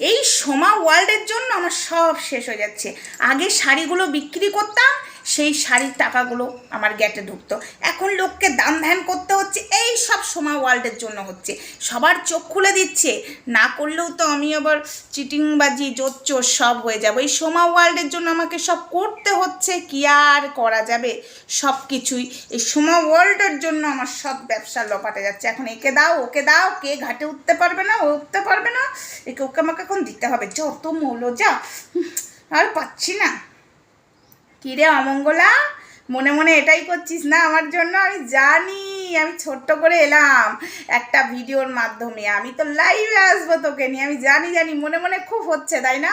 এই সোমা ওয়ার্ল্ডের জন্য আমার সব শেষ হয়ে যাচ্ছে। আগে শাড়িগুলো বিক্রি করতাম সেই শাড়ির টাকাগুলো আমার গ্যাটে ঢুকতো। এখন লোককে দাম ধ্যান করতে হচ্ছে, এই সব সোমা ওয়ার্ল্ডের জন্য হচ্ছে। সবার চোখ খুলে দিচ্ছে, না করলেও তো আমি আবার চিটিংবাজি, জোচ্চোর সব হয়ে যাব। এই সোমা ওয়ার্ল্ডের জন্য আমাকে সব করতে হচ্ছে, কি আর করা যাবে? সব কিছুই। এই সোমা ওয়ার্ল্ডের জন্য আমার সব ব্যবসা লপাটে যাচ্ছে। এখন একে দাও, ওকে দাও, কে ঘাটে উঠতে পারবে না, ও উঠতে পারবে না, একে ওকে আমাকে এখন দিতে হবে। যত মৌলো যা আর পাচ্ছি না। কিরে অমঙ্গলা? মনে মনে এটাই করছিস না আমার জন্য? আমি জানি, আমি ছোট্ট করে এলাম একটা ভিডিওর মাধ্যমে। আমি তো লাইভে আসব তোকে নিয়ে, আমি জানি জানি, মনে মনে খুব হচ্ছে, তাই না?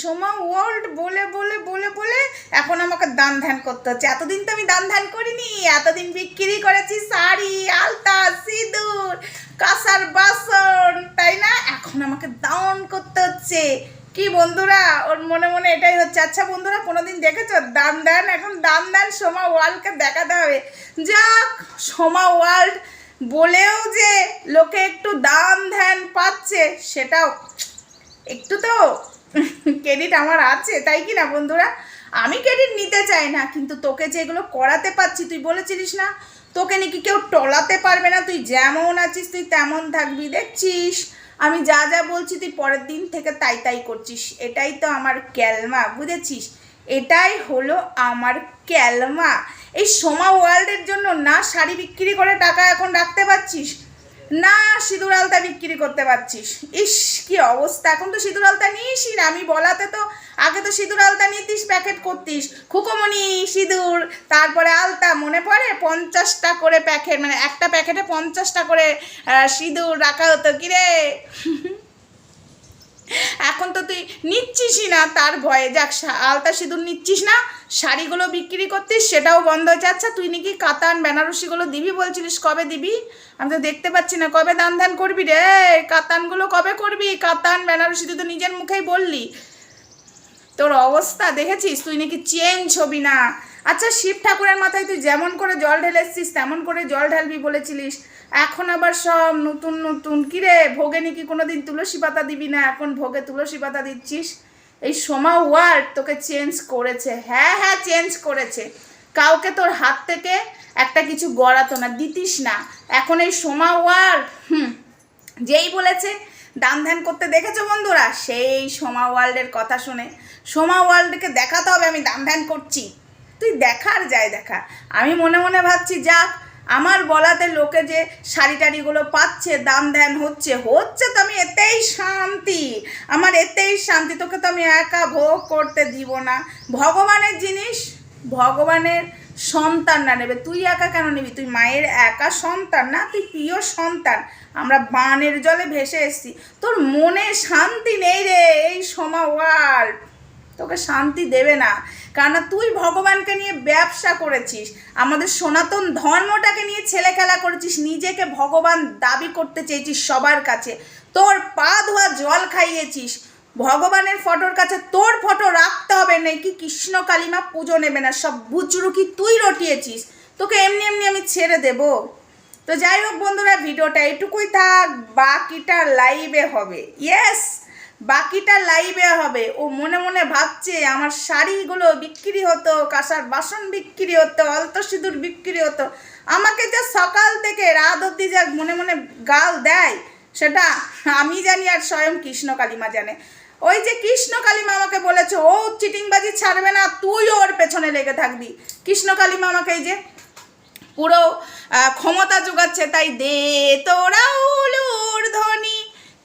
সোমা ওয়ার্ল্ড বলে বলে বলে বলে এখন আমাকে দান ধ্যান করতে হচ্ছে। এতদিন তো আমি দান ধ্যান করিনি, এতদিন বিক্রি করেছি শাড়ি, আলতা, সিঁদুর, কাঁসার বাসন, তাই না? এখন আমাকে দান করতে হচ্ছে। কি বন্ধুরা? ওর মনে মনে এটাই হচ্ছে। আচ্ছা বন্ধুরা, কোনোদিন দেখেছ? দান দান, এখন দান দান সোমা ওয়ার্ল্ডকে দেখাতে হবে। যাক, সোমা ওয়ার্ল্ড বলেও যে লোকে একটু দাম ধ্যান পাচ্ছে, সেটাও একটু তো ক্রেডিট আমার আছে, তাই কি না বন্ধুরা? আমি ক্রেডিট নিতে চাই না, কিন্তু তোকে যেগুলো করাতে পারছি, তুই বলেছিলিস না? তোকে নাকি কেউ টলাতে পারবে না, তুই যেমন আছিস, তুই তেমন থাকবি, দেখছিস? আমি যা যা বলছি তুই পরের দিন থেকে তাই তাই করছিস। এটাই তো আমার ক্যালমা, বুঝেছিস? এটাই হলো আমার ক্যালমা। এই সোমা ওয়ার্ল্ডের জন্য না শাড়ি বিক্রি করে টাকা এখন রাখতে পারছিস? না, সিঁদুর আলতা বিক্রি করতে পারছিস। ইস, কি অবস্থা। এখন তো সিঁদুর আলতা নিসই না। আমি বলাতে তো, আগে তো সিঁদুর আলতা নিতিস, প্যাকেট করতিস। খুকোমণি, সিঁদুর, তারপরে আলতা, মনে পড়ে? পঞ্চাশটা করে প্যাকেট মানে একটা প্যাকেটে পঞ্চাশটা করে সিঁদুর রাখা হতো। কিরে? এখন তো তুই নিচ্ছিসই না, তার ভয়ে যাক আলতা সিঁদুর নিচ্ছিস না, শাড়িগুলো বিক্রি করতিস, সেটাও বন্ধ হয়েছে। আচ্ছা তুই নাকি কাতান, বেনারসিগুলো দিবি বলছিলিস, কবে দিবি? আমি তো দেখতে পাচ্ছি না, কবে দান ধ্যান করবি রে? কাতানগুলো কবে করবি? কাতান, বেনারসি, তুই তো নিজের মুখেই বললি। তোর অবস্থা দেখেছিস? তুই নাকি চেঞ্জ হবি না। আচ্ছা শিব ঠাকুরের মাথায় তুই যেমন করে জল ঢেলে এসছিস, তেমন করে জল ঢালবি বলেছিলিস। এখন আবার সব নতুন নতুন। কিরে ভোগে নাকি কোনোদিন তুলসী পাতা দিবি না? এখন ভোগে তুলসী পাতা দিচ্ছিস? এই সোমা ওয়ার্ড তোকে চেঞ্জ করেছে। হ্যাঁ হ্যাঁ চেঞ্জ করেছে। কাউকে তোর হাত থেকে একটা কিছু গড়াতো না, দিতিস না। এখন এই সোমা ওয়ার্ল্ড হুম, যেই বলেছে, দান ধ্যান করতে দেখেছ বন্ধুরা? সেই সোমা ওয়ার্ল্ডের কথা শুনে। সোমা ওয়ার্ল্ডকে দেখাতে হবে, আমি দান ধ্যান করছি। তুই দেখার যায় দেখা। আমি মনে মনে ভাবছি, যাক আমার বলাতে লোকে যে শাড়ি টাড়িগুলো পাচ্ছে, দান ধ্যান হচ্ছে হচ্ছে তো আমি এতেই শান্তি। আমার এতেই শান্তি, তোকে তো আমি একা ভোগ করতে দিব না। ভগবানের জিনিস, ভগবানের সন্তান না নেবে। তুই একা কেন নিবি? তুই মায়ের একা সন্তান না, তুই প্রিয় সন্তান। আমরা বানের জলে ভেসে এসেছি। তোর মনে শান্তি নেই রে এই সমা ওয়ার্ল্ড তোকে শান্তি দেবে না। কেননা তুই ভগবানকে নিয়ে ব্যবসা করেছিস, আমাদের সনাতন ধর্মটাকে নিয়ে ছেলে খেলা করেছিস, নিজেকে ভগবান দাবি করতে চেয়েছিস সবার কাছে। তোর পা ধোয়া জল খাইয়েছিস, ভগবানের ফটোর কাছে তোর ফটো রাখতে হবে, নাকি কৃষ্ণ কালিমা পুজো নেবে না, সব বুচরুকি তুই রটিয়েছিস। তোকে এমনি এমনি আমি ছেড়ে দেবো। তো যাই হোক বন্ধুরা, ভিডিওটা এটুকুই থাক, বাকিটা লাইভে হবে। ইয়েস বাকিটা লাইভে হবে। ও মনে মনে ভাবছে, আমার শাড়িগুলো বিক্রি হতো, কাঁসার বাসন বিক্রি হতো অল্প সিঁদুর বিক্রি হতো। আমাকে যে সকাল থেকে রাত অব্দি যা মনে মনে গাল দেয়, সেটা আমি জানি আর স্বয়ং কৃষ্ণ কালিমা জানে। ওই যে কৃষ্ণ কালিমা আমাকে বলেছে, ও চিটিংবাজি ছাড়বে না, তুই ওর পেছনে লেগে থাকবি। কৃষ্ণ কালিমা আমাকে এই যে পুরো ক্ষমতা যোগাচ্ছে, তাই দে তোরা ধ্বনি।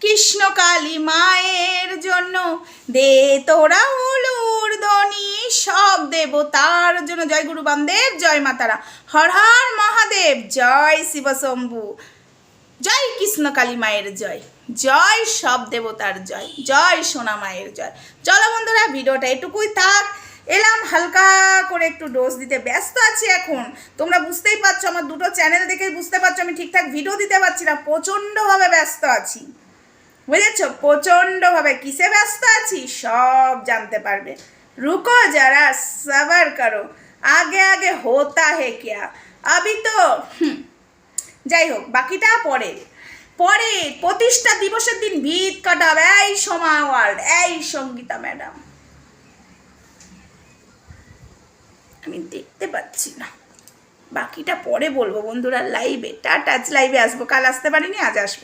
কৃষ্ণ কালী মায়ের জন্য। দে তোরা উলুর ধ্বনি, সব দেবতার জন্য। জয় গুরু বামদেব, জয় মাতারা হর হর মহাদেব, জয় শিবশম্ভু জয় কৃষ্ণ কালী মায়ের জয়। জয় সব দেবতার জয়। জয় সোনা মায়ের জয়। চলো বন্ধুরা, ভিডিওটা এটুকুই থাক। এলাম হালকা করে একটু ডোজ দিতে ব্যস্ত আছি এখন। তোমরা বুঝতেই পারছ, আমার দুটো চ্যানেল দেখে বুঝতে পারছ, আমি ঠিকঠাক ভিডিও দিতে পারছি না। প্রচণ্ডভাবে ব্যস্ত আছি। বুঝেছ? প্রচণ্ডভাবে কিসে ব্যস্ত আছি? সব জানতে পারবে। রুকো যারা, সবার করো। আগে আগে হোতা হে কিয়া? আবি তো যাই হোক, বাকিটা পরে। পরে প্রতিষ্ঠা দিবসের দিন ভিত কাটাবে এই সমা ওয়ার্ল্ড, এই সঙ্গীতা ম্যাডাম। আমি দেখতে পাচ্ছি না। বাকিটা পরে বলব বন্ধুরা, লাইভে। আজ লাইভে আসব। কাল আসতে পারিনি, আজ আসব।